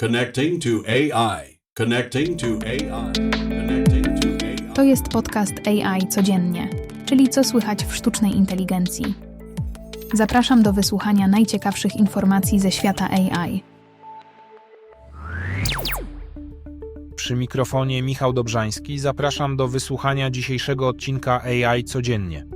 Connecting to AI. Connecting to AI. Connecting to AI. To jest podcast AI codziennie, czyli co słychać w sztucznej inteligencji. Zapraszam do wysłuchania najciekawszych informacji ze świata AI. Przy mikrofonie Michał Dobrzański zapraszam do wysłuchania dzisiejszego odcinka AI codziennie.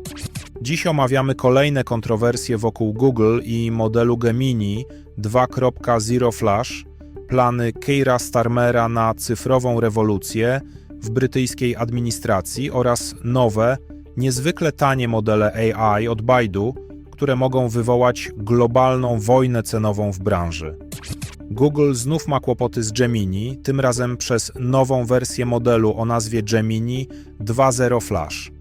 Dziś omawiamy kolejne kontrowersje wokół Google i modelu Gemini 2.0 Flash, plany Keira Starmera na cyfrową rewolucję w brytyjskiej administracji oraz nowe, niezwykle tanie modele AI od Baidu, które mogą wywołać globalną wojnę cenową w branży. Google znów ma kłopoty z Gemini, tym razem przez nową wersję modelu o nazwie Gemini 2.0 Flash.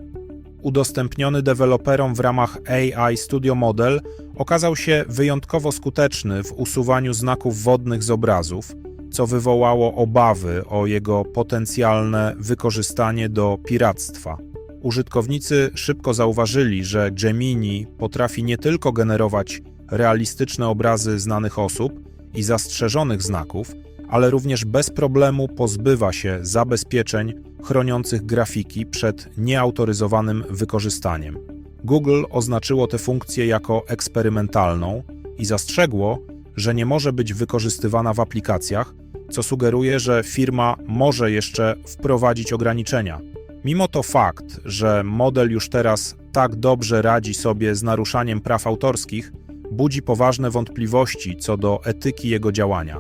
Udostępniony deweloperom w ramach AI Studio Model okazał się wyjątkowo skuteczny w usuwaniu znaków wodnych z obrazów, co wywołało obawy o jego potencjalne wykorzystanie do piractwa. Użytkownicy szybko zauważyli, że Gemini potrafi nie tylko generować realistyczne obrazy znanych osób i zastrzeżonych znaków, ale również bez problemu pozbywa się zabezpieczeń chroniących grafiki przed nieautoryzowanym wykorzystaniem. Google oznaczyło tę funkcję jako eksperymentalną i zastrzegło, że nie może być wykorzystywana w aplikacjach, co sugeruje, że firma może jeszcze wprowadzić ograniczenia. Mimo to fakt, że model już teraz tak dobrze radzi sobie z naruszaniem praw autorskich, budzi poważne wątpliwości co do etyki jego działania.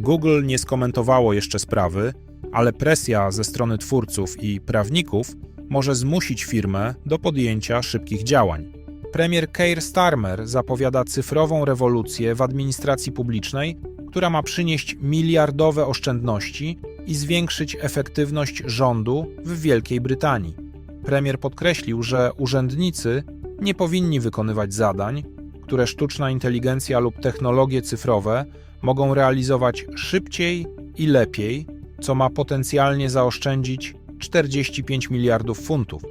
Google nie skomentowało jeszcze sprawy, ale presja ze strony twórców i prawników może zmusić firmę do podjęcia szybkich działań. Premier Keir Starmer zapowiada cyfrową rewolucję w administracji publicznej, która ma przynieść miliardowe oszczędności i zwiększyć efektywność rządu w Wielkiej Brytanii. Premier podkreślił, że urzędnicy nie powinni wykonywać zadań, które sztuczna inteligencja lub technologie cyfrowe mogą realizować szybciej i lepiej, co ma potencjalnie zaoszczędzić 45 miliardów funtów.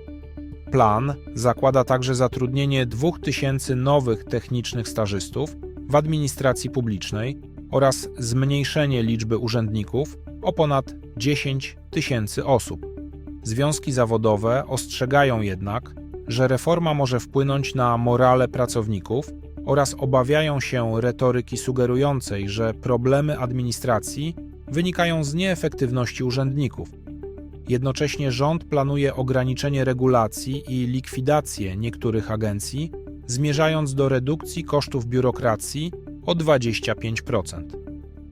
Plan zakłada także zatrudnienie 2000 nowych technicznych stażystów w administracji publicznej oraz zmniejszenie liczby urzędników o ponad 10 tysięcy osób. Związki zawodowe ostrzegają jednak, że reforma może wpłynąć na morale pracowników oraz obawiają się retoryki sugerującej, że problemy administracji wynikają z nieefektywności urzędników. Jednocześnie rząd planuje ograniczenie regulacji i likwidację niektórych agencji, zmierzając do redukcji kosztów biurokracji o 25%.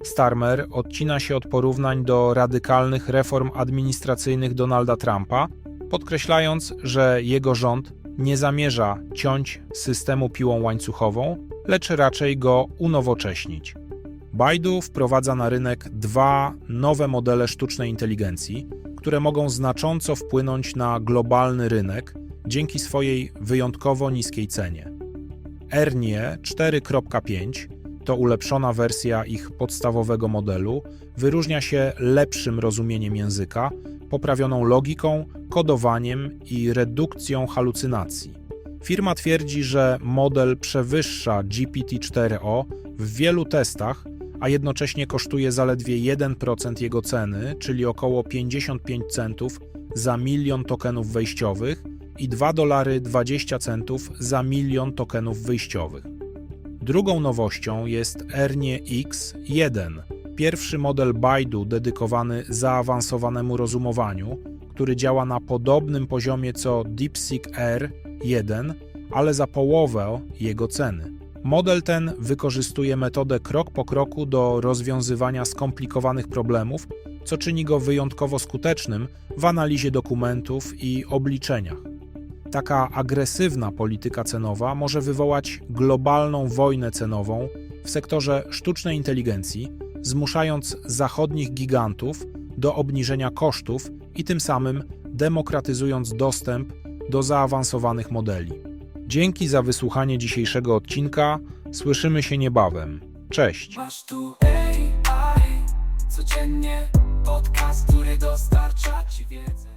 Starmer odcina się od porównań do radykalnych reform administracyjnych Donalda Trumpa, podkreślając, że jego rząd nie zamierza ciąć systemu piłą łańcuchową, lecz raczej go unowocześnić. Baidu wprowadza na rynek dwa nowe modele sztucznej inteligencji, które mogą znacząco wpłynąć na globalny rynek dzięki swojej wyjątkowo niskiej cenie. Ernie 4.5 to ulepszona wersja ich podstawowego modelu, wyróżnia się lepszym rozumieniem języka, poprawioną logiką, kodowaniem i redukcją halucynacji. Firma twierdzi, że model przewyższa GPT-4o w wielu testach, a jednocześnie kosztuje zaledwie 1% jego ceny, czyli około 55 centów za milion tokenów wejściowych i 2 dolary 20 centów za milion tokenów wyjściowych. Drugą nowością jest Ernie X1, pierwszy model Baidu dedykowany zaawansowanemu rozumowaniu, który działa na podobnym poziomie co DeepSeek R1, ale za połowę jego ceny. Model ten wykorzystuje metodę krok po kroku do rozwiązywania skomplikowanych problemów, co czyni go wyjątkowo skutecznym w analizie dokumentów i obliczeniach. Taka agresywna polityka cenowa może wywołać globalną wojnę cenową w sektorze sztucznej inteligencji, zmuszając zachodnich gigantów do obniżenia kosztów i tym samym demokratyzując dostęp do zaawansowanych modeli. Dzięki za wysłuchanie dzisiejszego odcinka. Słyszymy się niebawem. Cześć. Masz tu AI, codziennie podcast, który dostarcza ci wiedzę.